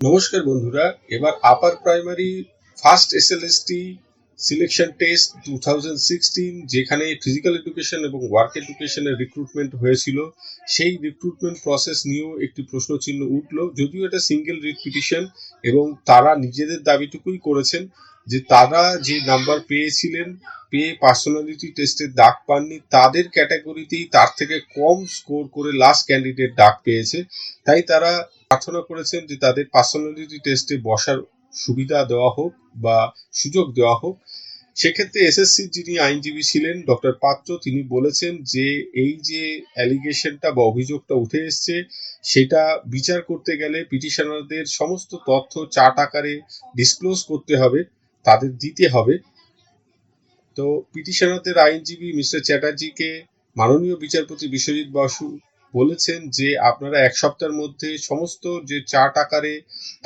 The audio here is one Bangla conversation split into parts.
নমস্কার বন্ধুরা এবার upper primary first SLST selection test two যেখানে ফিজিক্যাল এডুকেশন এবং ওয়ার্ক এডুকেশনের রিক্রুটমেন্ট হয়েছিল, সেই রিক্রুটমেন্ট প্রসেস নিয়েও একটি প্রশ্নচিহ্ন উঠল। যদিও এটা সিঙ্গেল রিট পিটিশন এবং তারা নিজেদের দাবিটুকুই করেছেন যে তারা যে নাম্বার পেয়েছিলেন, পেয়ে পার্সোনালিটি টেস্টের ডাক পাননি, তাদের ক্যাটাগরিতেই তার থেকে কম স্কোর করে লাস্ট ক্যান্ডিডেট ডাক পেয়েছে। তাই তারা প্রার্থনা করেছেন যে তাদের পার্সোনালিটি টেস্টে বসার সুবিধা দেওয়া হোক বা সুযোগ দেওয়া হোক, সেক্ষেত্রে এসএসসির যিনি আইনজীবী ছিলেন, ডক্টর পাত্র, তিনি বলেছেন যে এই যে অ্যালিগেশনটা বা অভিযোগটা উঠে এসছে, সেটা বিচার করতে গেলে পিটিশনারদের সমস্ত তথ্য চার্ট আকারে ডিসক্লোজ করতে হবে, তাদের দিতে হবে। তো পিটিশনারদের আইনজীবী মিস্টার চ্যাটার্জিকে মাননীয় বিচারপতি বিশ্বজিৎ বসু বলেছেন যে আপনারা এক সপ্তাহের মধ্যে সমস্ত যে চার্ট আকারে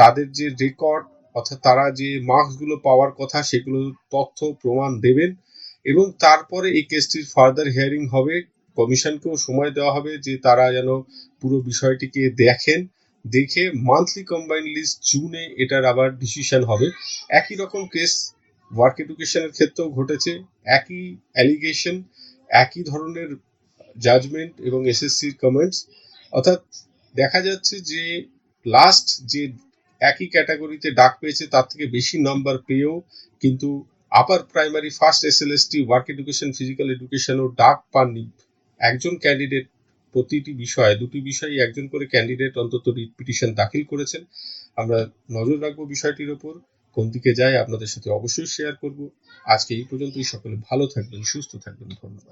তাদের যে রেকর্ড অর্থাৎ তারা যে মার্কসগুলো পাওয়ার কথা সেগুলো তথ্য, প্রমাণ দেবেন এবং তারপরে এই কেসটির ফার্দার হিয়ারিং হবে। কমিশনকেও সময় দেওয়া হবে যে তারা যেন পুরো বিষয়টিকে দেখেন, দেখে মান্থলি কম্বাইন লিস্ট জুনে এটার আবার ডিসিশন হবে। একই রকম কেস ওয়ার্ক এডুকেশনের ক্ষেত্রেও ঘটেছে, একই অ্যালিগেশন একই ধরনের জাজমেন্ট এবং এসএসসির কমেন্টস অর্থাৎ দেখা যাচ্ছে যে লাস্ট যে একই ক্যাটাগরিতে ডাক পেয়েছে, তার থেকে বেশি নাম্বার পেয়েও কিন্তু upper primary first S L SLST work education physical এডুকেশনও ডাক পাননি। একজন ক্যান্ডিডেট প্রতিটি বিষয়ে, দুটি বিষয়ে একজন করে ক্যান্ডিডেট অন্তত পিটিশন দাখিল করেছেন। আমরা নজর রাখব বিষয়টির ওপর। কোন দিকে যায় আপনাদের সাথে অবশ্যই শেয়ার করব। আজকে এই পর্যন্তই, সকলে ভালো থাকবেন, সুস্থ থাকবেন, ধন্যবাদ।